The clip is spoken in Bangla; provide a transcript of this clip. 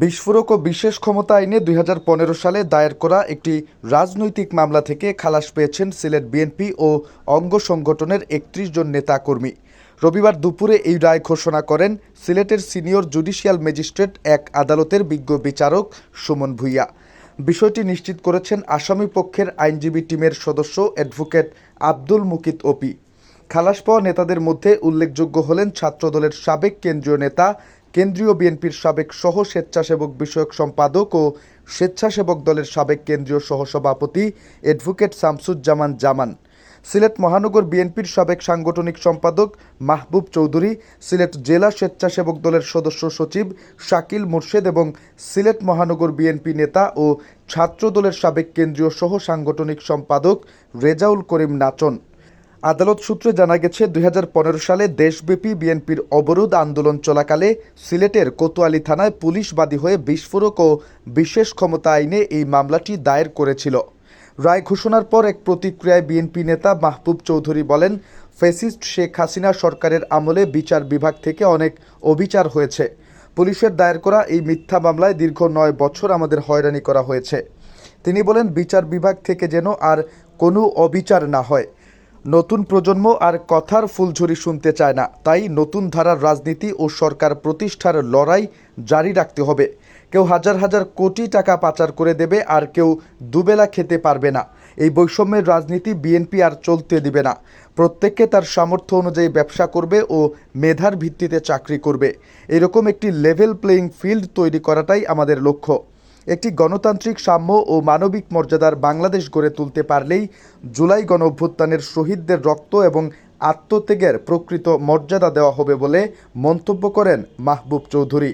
বিস্ফোরক ও বিশেষ ক্ষমতা আইনে দুই হাজার পনেরো সালে দায়ের করা একটি রাজনৈতিক মামলা থেকে খালাস পেয়েছেন সিলেট বিএনপি ও অঙ্গ সংগঠনের একত্রিশ জন নেতাকর্মী। রবিবার দুপুরে এই রায় ঘোষণা করেন সিলেটের সিনিয়র জুডিশিয়াল ম্যাজিস্ট্রেট এক আদালতের বিজ্ঞ বিচারক সুমন ভূঁইয়া। বিষয়টি নিশ্চিত করেছেন আসামি পক্ষের আইনজীবী টিমের সদস্য অ্যাডভোকেট আব্দুল মুকিত ওপি খালাস পাওয়া নেতাদের মধ্যে উল্লেখযোগ্য হলেন ছাত্রদলের সাবেক কেন্দ্রীয় নেতা কেন্দ্রীয় বিএনপির সাবেক সহ স্বেচ্ছাসেবক বিষয়ক সম্পাদক ও স্বেচ্ছাসেবক দলের সাবেক কেন্দ্রীয় সহসভাপতি অ্যাডভোকেট শামসুজ্জামান জামান। সিলেট মহানগর বিএনপির সাবেক সাংগঠনিক সম্পাদক মাহবুব চৌধুরী, সিলেট জেলা স্বেচ্ছাসেবক দলের সদস্য সচিব শাকিল মুর্শেদ এবং সিলেট মহানগর বিএনপি নেতা ও ছাত্রদলের সাবেক কেন্দ্রীয় সহ সাংগঠনিক সম্পাদক রেজাউল করিম নাচন। আদালত সূত্রে জানা গেছে, দুই হাজার পনেরো সালে দেশব্যাপী বিএনপির অবরোধ আন্দোলন চলাকালে সিলেটের কোতোয়ালি থানায় পুলিশ বাদী হয়ে বিস্ফোরক ও বিশেষ ক্ষমতা আইনে এই মামলাটি দায়ের করেছিল। রায় ঘোষণার পর এক প্রতিক্রিয়ায় বিএনপি নেতা মাহবুব চৌধুরী বলেন, ফেসিস্ট শেখ হাসিনা সরকারের আমলে বিচার বিভাগ থেকে অনেক অবিচার হয়েছে। পুলিশের দায়ের করা এই মিথ্যা মামলায় দীর্ঘ নয় বছর আমাদের হয়রানি করা হয়েছে। তিনি বলেন, বিচার বিভাগ থেকে যেন আর কোনো অবিচার না হয়। নতুন প্রজন্ম আর কথার ফুলঝুরি শুনতে চায় না। তাই নতুন ধারার রাজনীতি ও সরকার প্রতিষ্ঠার লড়াই জারি রাখতে হবে। কেউ হাজার হাজার কোটি টাকা পাচার করে দেবে আর কেউ দুবেলা খেতে পারবে না। এই বৈষম্যের রাজনীতি বিএনপি আর চলতে দিবে না। প্রত্যেককে তার সামর্থ্য অনুযায়ী ব্যবসা করবে ও মেধার ভিত্তিতে চাকরি করবে। এরকম একটি লেভেল প্লেয়িং ফিল্ড তৈরি করাটাই আমাদের লক্ষ্য। একটি গণতান্ত্রিক সাম্য ও মানবিক মর্যাদার বাংলাদেশ গড়ে তুলতে পারলেই জুলাই গণ অভ্যুত্থানের শহীদদের রক্ত এবং আত্মত্যাগের প্রকৃত মর্যাদা দেওয়া হবে বলে মন্তব্য করেন মাহবুব চৌধুরী।